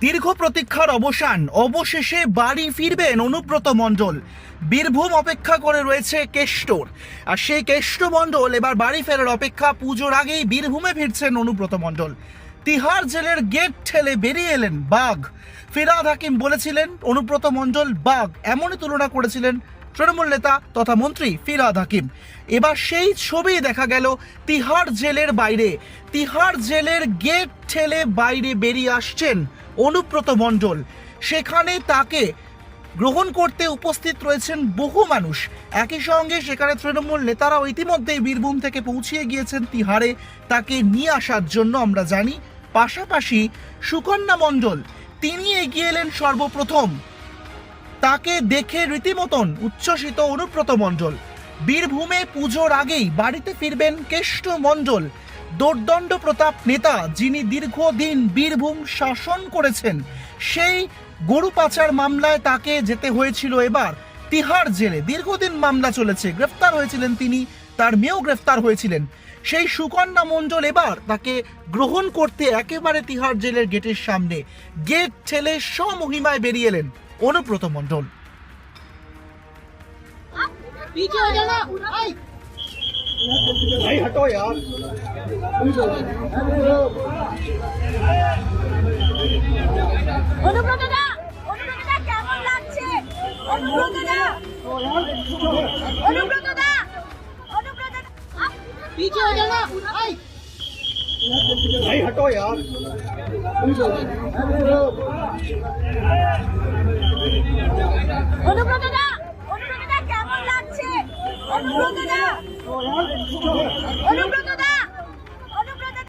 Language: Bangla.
দীর্ঘ প্রতীক্ষার অবসান। অবশেষে বাড়ি ফিরবেন অনুব্রত মণ্ডল। বীরভূম অপেক্ষা করে রয়েছে কেষ্টর। আর সেই কেষ্ট মণ্ডল এবার বাড়ি ফেরার অপেক্ষা পুজোর আগেই বীরভূমে ফিরছেন অনুব্রত মণ্ডল। তিহার জেলের গেট ঠেলে বেরিয়ে এলেন বাঘ। ফিরাদ হাকিম বলেছিলেন, অনুব্রত মণ্ডল, বাঘ এমনই তুলনা করেছিলেন তৃণমূল নেতা তথা মন্ত্রী ফিরাদ হাকিম। এবার সেই ছবি দেখা গেল তিহার জেলের বাইরে। তিহার জেলের গেট ঠেলে বাইরে বেরিয়ে আসছেন অনুব্রত মণ্ডল। সেখানে তাকে গ্রহণ করতে উপস্থিত রয়েছেন বহু মানুষ। একই সঙ্গে সেখানে তৃণমূল নেতারাও ইতিমধ্যেই বীরভূম থেকে পৌঁছিয়ে গিয়েছেন তিহারে। তাকে নিয়ে আসার জন্য আমরা জানি। পাশাপাশি সুকন্যা মণ্ডল, তিনি এগিয়ে এলেন সর্বপ্রথম। তাকে দেখে রীতিমতন উচ্ছ্বসিত অনুব্রত মণ্ডল। বীরভূমে পুজোর আগেই বাড়িতে ফিরবেন কেষ্ট মণ্ডল। দোর্দণ্ড প্রতাপ নেতা যিনি দীর্ঘদিন বীরভূম শাসন করেছেন, সেই গরু পাচার মামলায় তাকে যেতে হয়েছিল এবার। তিহার জেলে দীর্ঘদিন মামলা চলেছে, গ্রেফতার হয়েছিলেন তিনি তার মেয়েও গ্রেফতার হয়েছিলেন। সেই সুকন্যা মঞ্জল এবার তাকে গ্রহণ করতে একেবারে তিহার জেলের গেটের সামনে গেট ছেলে স্বমহিমায় বেরিয়ে এলেন অনুব্রত মণ্ডল। অনুব্রত पीछे हो जाना आई भाई हटो यार অনুব্রতদা অনুব্রতদা কেমন লাগছে অনুব্রতদা অনুব্রতদা